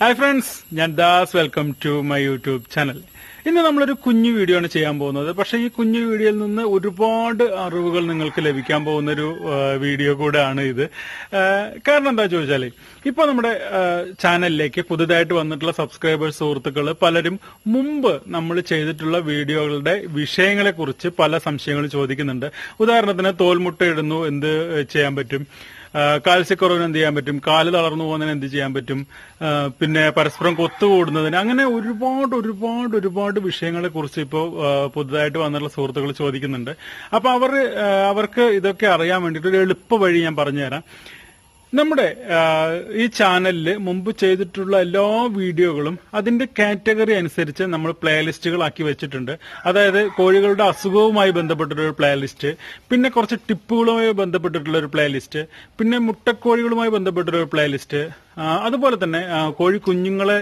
Hi friends ഞാൻ Das. Welcome to my YouTube channel ഇന്ന് നമ്മളൊരു കുഞ്ഞു വീഡിയോ ആണ് ചെയ്യാൻ പോകുന്നത്. പക്ഷേ ഈ കുഞ്ഞു വീഡിയോയിൽ നിന്ന് ഒരുപാട് അറിവുകൾ നിങ്ങൾക്ക് ലഭിക്കാൻ പോകുന്ന ഒരു വീഡിയോ കൂടെ ആണ് ഇത് കാരണം എന്താ ചോദിച്ചാൽ ഇപ്പോൾ നമ്മുടെ ചാനലിലേക്ക് പുതുതായിട്ട് വന്നിട്ടുള്ള സബ്സ്ക്രൈബേഴ്സ് സുഹൃത്തുക്കൾ പലരും മുമ്പ് നമ്മൾ ചെയ്തിട്ടുള്ള വീഡിയോകളുടെ വിഷയങ്ങളെ കുറിച്ച് പല സംശയങ്ങൾ ചോദിക്കുന്നുണ്ട്. ഉദാഹരണത്തിന് തോൽമുട്ട ഇടുന്നു എന്ത് ചെയ്യാൻ പറ്റും? കാൽസ്യക്കുറവിന് എന്ത് ചെയ്യാൻ പറ്റും? കാൽ തളർന്നു പോകുന്നതിന് എന്ത് ചെയ്യാൻ പറ്റും? പിന്നെ പരസ്പരം കൊത്തുകൂടുന്നതിന് അങ്ങനെ ഒരുപാട് ഒരുപാട് ഒരുപാട് വിഷയങ്ങളെ കുറിച്ച് ഇപ്പോൾ പുതുതായിട്ട് വന്നിട്ടുള്ള സുഹൃത്തുക്കൾ ചോദിക്കുന്നുണ്ട്. അപ്പൊ അവർ അവർക്ക് ഇതൊക്കെ അറിയാൻ വേണ്ടിയിട്ട് ഒരു എളുപ്പ വഴി ഞാൻ പറഞ്ഞുതരാം. നമ്മുടെ ഈ ചാനലിൽ മുമ്പ് ചെയ്തിട്ടുള്ള എല്ലാ വീഡിയോകളും അതിന്റെ കാറ്റഗറി അനുസരിച്ച് നമ്മൾ പ്ലേലിസ്റ്റുകളാക്കി വെച്ചിട്ടുണ്ട്. അതായത് കോഴികളുടെ അസുഖവുമായി ബന്ധപ്പെട്ടിട്ടുള്ള ഒരു പ്ലേലിസ്റ്റ് പിന്നെ കുറച്ച് ടിപ്പുകളുമായി ബന്ധപ്പെട്ടിട്ടുള്ള ഒരു പ്ലേലിസ്റ്റ് പിന്നെ മുട്ടക്കോഴികളുമായി ബന്ധപ്പെട്ടിട്ടുള്ള ഒരു പ്ലേലിസ്റ്റ് അതുപോലെ തന്നെ കോഴി കുഞ്ഞുങ്ങളെ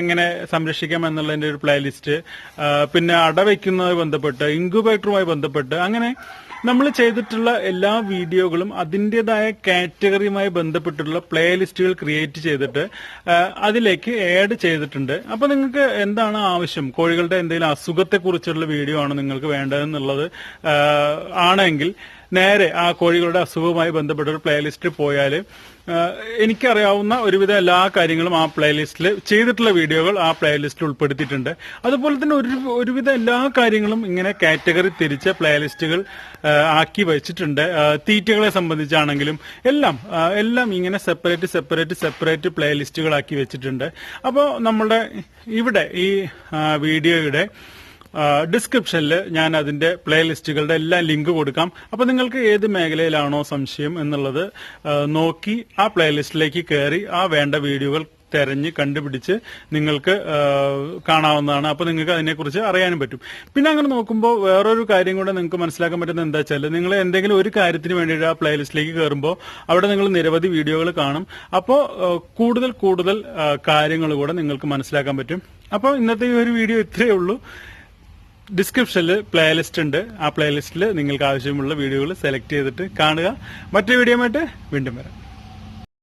എങ്ങനെ സംരക്ഷിക്കാം എന്നുള്ളതിന്റെ ഒരു പ്ലേലിസ്റ്റ് പിന്നെ അടവയ്ക്കുന്നതുമായി ബന്ധപ്പെട്ട് ഇൻക്യുബേറ്ററുമായി ബന്ധപ്പെട്ട് അങ്ങനെ നമ്മൾ ചെയ്തിട്ടുള്ള എല്ലാ വീഡിയോകളും അതിന്റെതായ കാറ്റഗറിയുമായി ബന്ധപ്പെട്ടിട്ടുള്ള പ്ലേലിസ്റ്റുകൾ ക്രിയേറ്റ് ചെയ്തിട്ട് അതിലേക്ക് ആഡ് ചെയ്തിട്ടുണ്ട്. അപ്പൊ നിങ്ങൾക്ക് എന്താണ് ആവശ്യം? കോഴികളുടെ എന്തെങ്കിലും അസുഖത്തെക്കുറിച്ചുള്ള വീഡിയോ ആണ് നിങ്ങൾക്ക് വേണ്ടതെന്നുള്ളത് ആണെങ്കിൽ നേരെ ആ കോഴികളുടെ അസുഖവുമായി ബന്ധപ്പെട്ട ഒരു പ്ലേലിസ്റ്റ് പോയാൽ എനിക്കറിയാവുന്ന ഒരുവിധ എല്ലാ കാര്യങ്ങളും ആ പ്ലേലിസ്റ്റിൽ ചെയ്തിട്ടുള്ള വീഡിയോകൾ ആ പ്ലേലിസ്റ്റിൽ ഉൾപ്പെടുത്തിയിട്ടുണ്ട്. അതുപോലെ തന്നെ ഒരു ഒരുവിധ എല്ലാ കാര്യങ്ങളും ഇങ്ങനെ കാറ്റഗറി തിരിച്ച പ്ലേലിസ്റ്റുകൾ ആക്കി വെച്ചിട്ടുണ്ട്. തീറ്റകളെ സംബന്ധിച്ചാണെങ്കിലും എല്ലാം എല്ലാം ഇങ്ങനെ സെപ്പറേറ്റ് സെപ്പറേറ്റ് സെപ്പറേറ്റ് പ്ലേലിസ്റ്റുകളാക്കി വെച്ചിട്ടുണ്ട്. അപ്പോൾ നമ്മുടെ ഇവിടെ ഈ വീഡിയോയുടെ ഡിസ്ക്രിപ്ഷനിൽ ഞാൻ അതിന്റെ പ്ലേലിസ്റ്റുകളുടെ എല്ലാം ലിങ്ക് കൊടുക്കാം. അപ്പൊ നിങ്ങൾക്ക് ഏത് മേഖലയിലാണോ സംശയം എന്നുള്ളത് നോക്കി ആ പ്ലേലിസ്റ്റിലേക്ക് കയറി ആ വേണ്ട വീഡിയോകൾ തെരഞ്ഞ് കണ്ടുപിടിച്ച് നിങ്ങൾക്ക് കാണാവുന്നതാണ്. അപ്പൊ നിങ്ങൾക്ക് അതിനെക്കുറിച്ച് അറിയാനും പറ്റും. പിന്നെ അങ്ങനെ നോക്കുമ്പോൾ വേറൊരു കാര്യം കൂടെ നിങ്ങൾക്ക് മനസ്സിലാക്കാൻ പറ്റുന്നത് എന്താ വെച്ചാൽ നിങ്ങൾ എന്തെങ്കിലും ഒരു കാര്യത്തിന് വേണ്ടിയിട്ട് ആ പ്ലേലിസ്റ്റിലേക്ക് കയറുമ്പോൾ അവിടെ നിങ്ങൾ നിരവധി വീഡിയോകൾ കാണും. അപ്പോൾ കൂടുതൽ കൂടുതൽ കാര്യങ്ങൾ കൂടെ നിങ്ങൾക്ക് മനസ്സിലാക്കാൻ പറ്റും. അപ്പോൾ ഇന്നത്തെ ഈ ഒരു വീഡിയോ ഇത്രയേ ഉള്ളൂ. ഡിസ്ക്രിപ്ഷനിൽ പ്ലേലിസ്റ്റ് ഉണ്ട്. ആ പ്ലേലിസ്റ്റിൽ നിങ്ങൾക്ക് ആവശ്യമുള്ള വീഡിയോകൾ സെലക്ട് ചെയ്തിട്ട് കാണുക. മറ്റൊരു വീഡിയോ വീണ്ടും വരാം.